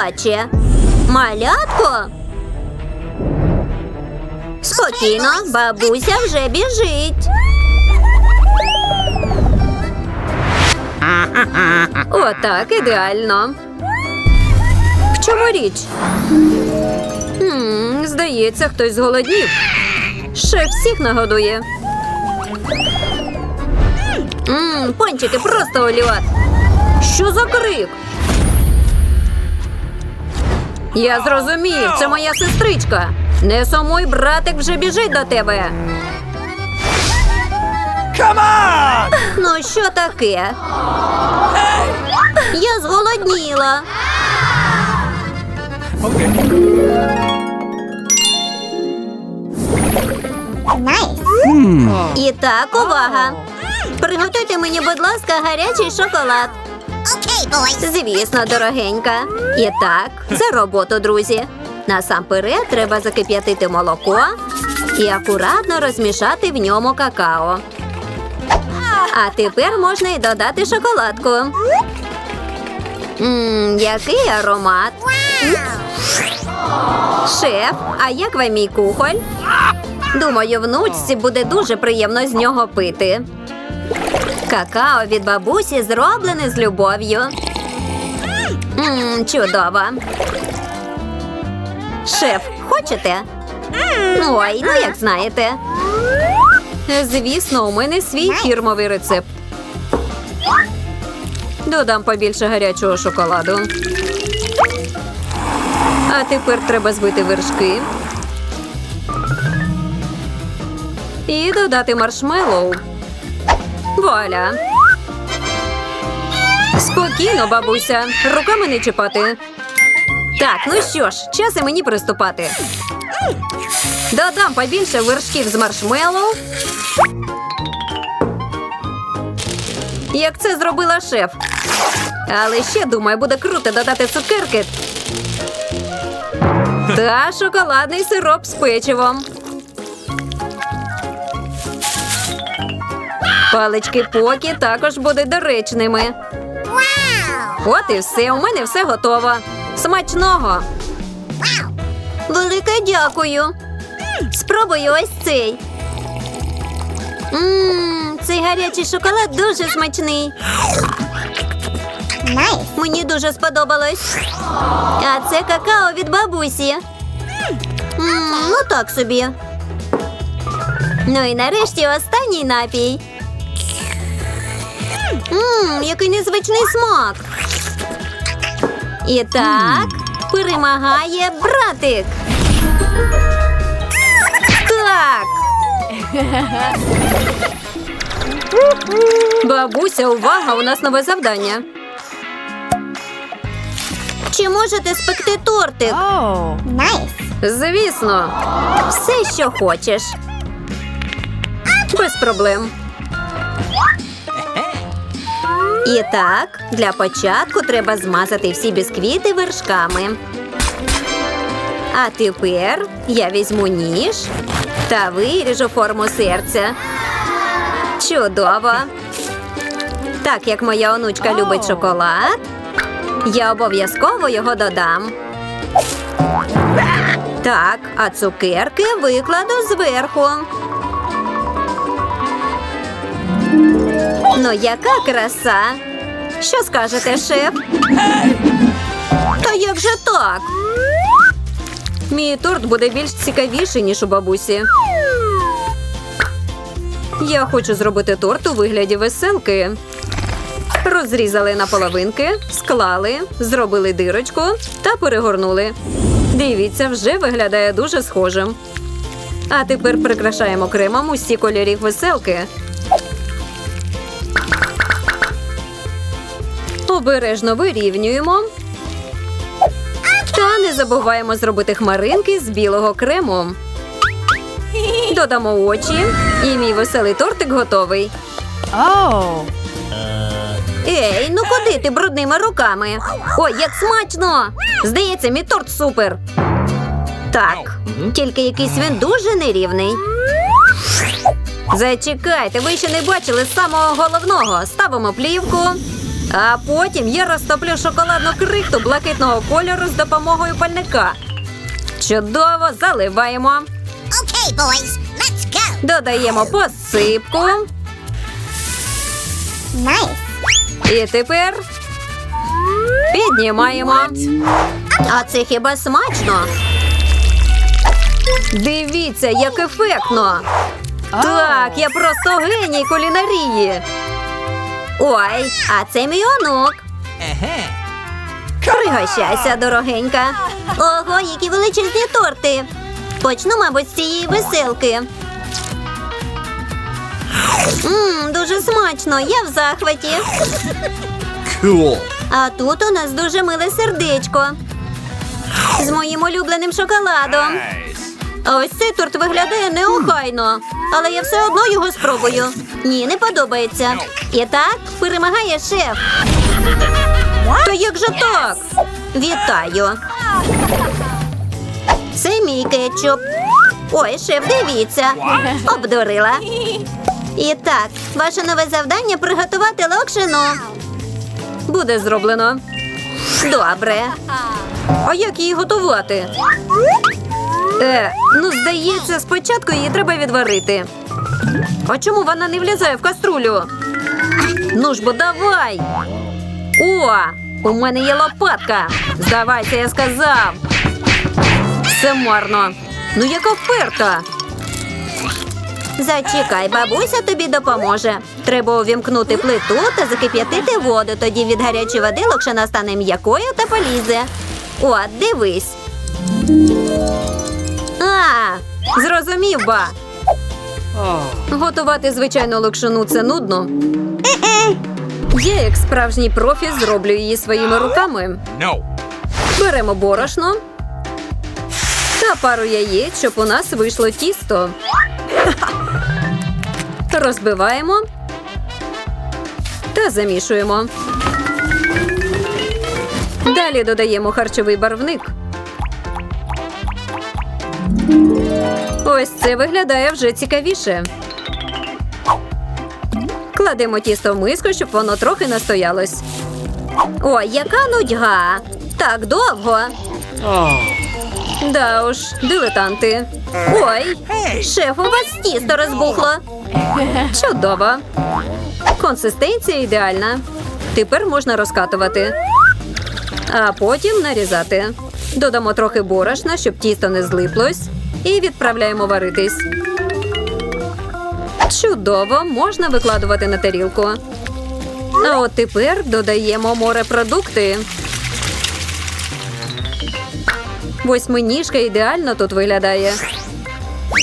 плаче? Малятко? Спокійно, бабуся вже біжить. Отак, ідеально. В чому річ? Хм, здається, хтось зголоднів. Шеф всіх нагодує. Мм, пончики просто оліват. Що за крик? Я зрозумів, це моя сестричка. Не сумуй, братик вже біжить до тебе. Come on! Ну, що таке? Я зголодніла. І так, увага. Приготуйте мені, будь ласка, гарячий шоколад. Звісно, дорогенька. І так, за роботу, друзі. Насамперед треба закип'ятити молоко і акуратно розмішати в ньому какао. А тепер можна й додати шоколадку. Мм, який аромат. Шеф, а як вам мій кухоль? Думаю, внучці буде дуже приємно з нього пити. Какао від бабусі зроблене з любов'ю. Мм, чудово. Шеф, хочете? Ой, ну як знаєте. Звісно, у мене свій фірмовий рецепт. Додам побільше гарячого шоколаду. А тепер треба збити вершки. І додати маршмеллоу. Вуаля. Спокійно, бабуся. Руками не чіпати. Так, ну що ж, час і мені приступати. Додам побільше вершків з маршмеллоу. Як це зробила шеф. Але ще думаю, буде круто додати цукерки. Та шоколадний сироп з печивом. Палички покі також будуть доречними. От і все, у мене все готово. Смачного. Велике дякую. Спробую ось цей. Ммм, цей гарячий шоколад дуже смачний. Мені дуже сподобалось. А це какао від бабусі. Ммм, ну так собі. Ну і нарешті останній напій. Ммм, який незвичний смак. І так, перемагає братик. Так. Бабуся, увага, у нас нове завдання. Чи можете спекти тортик? Oh. Звісно, все, що хочеш. Без проблем. І так, для початку треба змазати всі бісквіти вершками. А тепер я візьму ніж та виріжу форму серця. Чудово! Так як моя онучка любить шоколад, я обов'язково його додам. Так, а цукерки викладу зверху. Ну, яка краса? Що скажете, шеф? Та як же так? Мій торт буде більш цікавіший, ніж у бабусі. Я хочу зробити торт у вигляді веселки. Розрізали на половинки, склали, зробили дирочку та перегорнули. Дивіться, вже виглядає дуже схожим. А тепер прикрашаємо кремом усі кольорів веселки. Обережно вирівнюємо. Та не забуваємо зробити хмаринки з білого крему. Додамо очі, і мій веселий тортик готовий. Ей, ну куди ти брудними руками? Ой, як смачно! Здається, мій торт супер. Так, тільки якийсь він дуже нерівний. Зачекайте, ви ще не бачили самого головного. Ставимо плівку. А потім я розтоплю шоколадну крихту блакитного кольору з допомогою пальника. Чудово, заливаємо. Okay, boys, let's go. Додаємо посипку. Nice. І тепер піднімаємо. А це хіба смачно? Дивіться, як ефектно. Так, я просто геній кулінарії. Ой, а це мій онук. Пригощайся, дорогенька. Ого, які величезні торти. Почну, мабуть, з цієї веселки. Мм, дуже смачно, я в захваті. Cool. А тут у нас дуже миле сердечко. З моїм улюбленим шоколадом. Ось цей торт виглядає неохайно, але я все одно його спробую. Ні, не подобається. І так перемагає шеф. Та як же так? Вітаю. Це мій кетчуп. Ой, шеф, дивіться. Обдурила. І так, ваше нове завдання приготувати локшину. Буде зроблено. Добре. А як її готувати? Е, ну, здається, спочатку її треба відварити. А чому вона не влізає в каструлю? Ну ж бо давай. О, у мене є лопатка. Здавайся, я сказав. Все марно. Ну яка вперта. Зачекай, бабуся тобі допоможе. Треба увімкнути плиту та закип'ятити воду. Тоді від гарячої води локшина стане м'якою та полізе. О, дивись. А, зрозумів ба. Готувати звичайну локшину це нудно. Я, як справжній профі, зроблю її своїми руками. Беремо борошно та пару яєць, щоб у нас вийшло тісто. Розбиваємо та замішуємо. Далі додаємо харчовий барвник. Ось це виглядає вже цікавіше. Кладемо тісто в миску, щоб воно трохи настоялось. Ой, яка нудьга! Так довго. Да уж, дилетанти. Ой, шеф, у вас тісто розбухло. Чудово. Консистенція ідеальна. Тепер можна розкатувати. А потім нарізати. Додамо трохи борошна, щоб тісто не злиплось. І відправляємо варитись. Чудово, можна викладувати на тарілку. А от тепер додаємо морепродукти. Восьминіжка ідеально тут виглядає.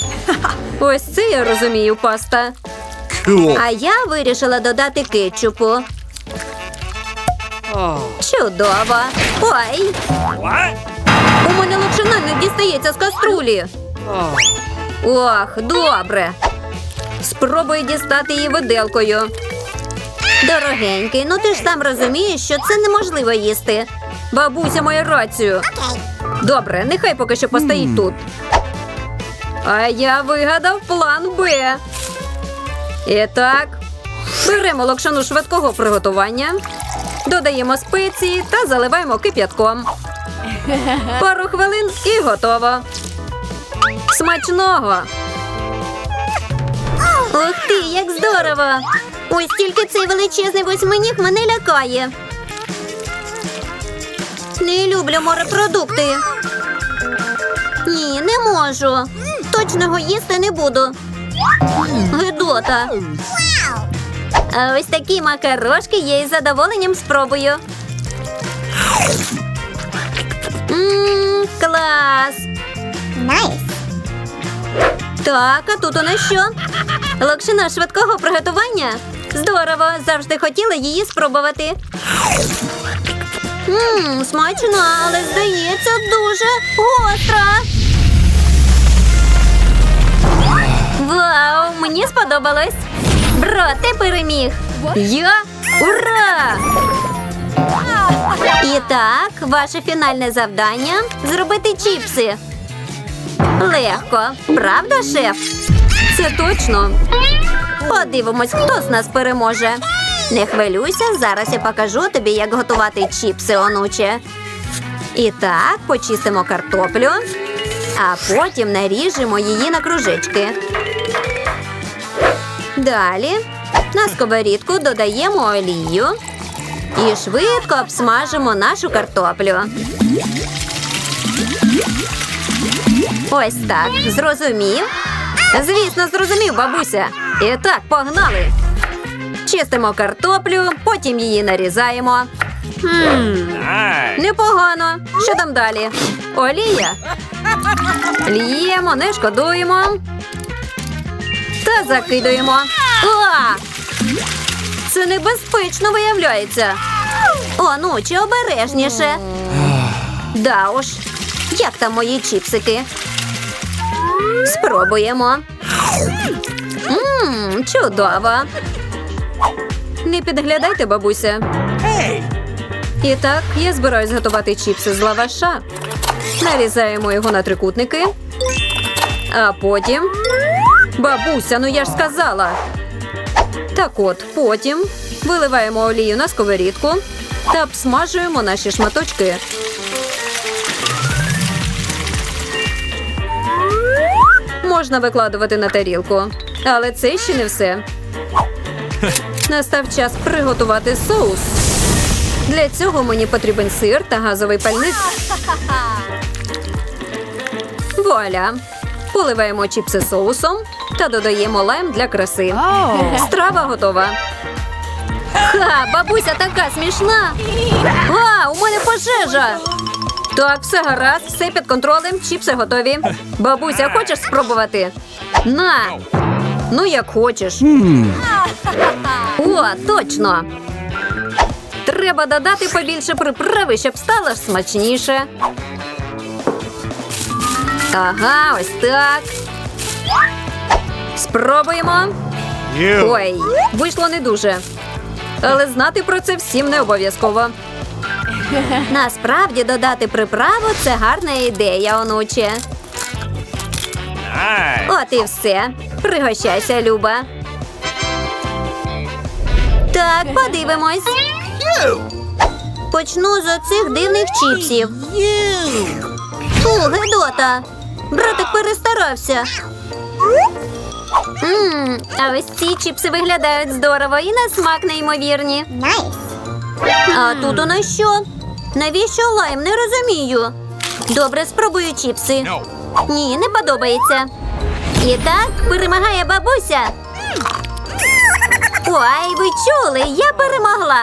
Ось це я розумію, паста. А я вирішила додати кетчупу. Чудово. Ой, у мене локшина не дістається з каструлі. Ох, добре. Спробую дістати її виделкою. Дорогенький, ну ти ж сам розумієш, що це неможливо їсти. Бабуся має рацію. Добре, нехай поки що постоїть тут. А я вигадав план Б. І так, беремо локшину швидкого приготування, додаємо спеції та заливаємо кип'ятком. Пару хвилин і готово. Смачного! Ух ти, як здорово! Ось тільки цей величезний восьминіг мене лякає. Не люблю морепродукти. Ні, не можу. Точно його їсти не буду. Гидота. А ось такі макарошки я із задоволенням спробую. Мм, клас! Nice. Так, а тут у нас що? Локшина швидкого приготування? Здорово, завжди хотіла її спробувати. Мм, смачно, але здається, дуже гостра. Вау, мені сподобалось. Бро, ти переміг. Я? Ура! І так, ваше фінальне завдання зробити чіпси. Легко, правда, шеф? Це точно. Подивимось, хто з нас переможе. Не хвилюйся, зараз я покажу тобі, як готувати чіпси, онуче. І так, почистимо картоплю, а потім наріжемо її на кружечки. Далі на сковорідку додаємо олію і швидко обсмажимо нашу картоплю. Ось так, зрозумів? Звісно, зрозумів, бабуся. І так, погнали. Чистимо картоплю, потім її нарізаємо. Хм, непогано. Що там далі? Олія. Ліємо, не шкодуємо. Та закидуємо. А! Це небезпечно виявляється. О, ну чи обережніше. Да уж. Як там мої чіпсики? Спробуємо. Мм, чудово. Не підглядайте, бабуся. І так, я збираюсь готувати чіпси з лаваша. Нарізаємо його на трикутники. А потім. Бабуся, ну я ж сказала. Так от, потім виливаємо олію на сковорідку та обсмажуємо наші шматочки. Можна викладувати на тарілку, але це ще не все. Настав час приготувати соус. Для цього мені потрібен сир та газовий пальник. Вуаля! Поливаємо чіпси соусом та додаємо лайм для краси. Страва готова. Ха, бабуся така смішна. А, у мене пожежа. Так, все гаразд, все під контролем, чіпси готові. Бабуся, хочеш спробувати? На. Ну, як хочеш. О, точно. Треба додати побільше приправи, щоб стало смачніше. Ага, ось так. Спробуємо. Ой, вийшло не дуже. Але знати про це всім не обов'язково. Насправді додати приправу це гарна ідея, онуче. Nice. От і все. Пригощайся, Люба. Так, подивимось. Почну з оцих дивних чіпсів. Фу, Гедота. Братик перестарався. Мм, а ось ці чіпси виглядають здорово і на смак неймовірні. Nice. А тут у нас що? Навіщо лайм? Не розумію. Добре, спробую чіпси. No. Ні, не подобається. І так перемагає бабуся. Ой, ви чули, я перемогла.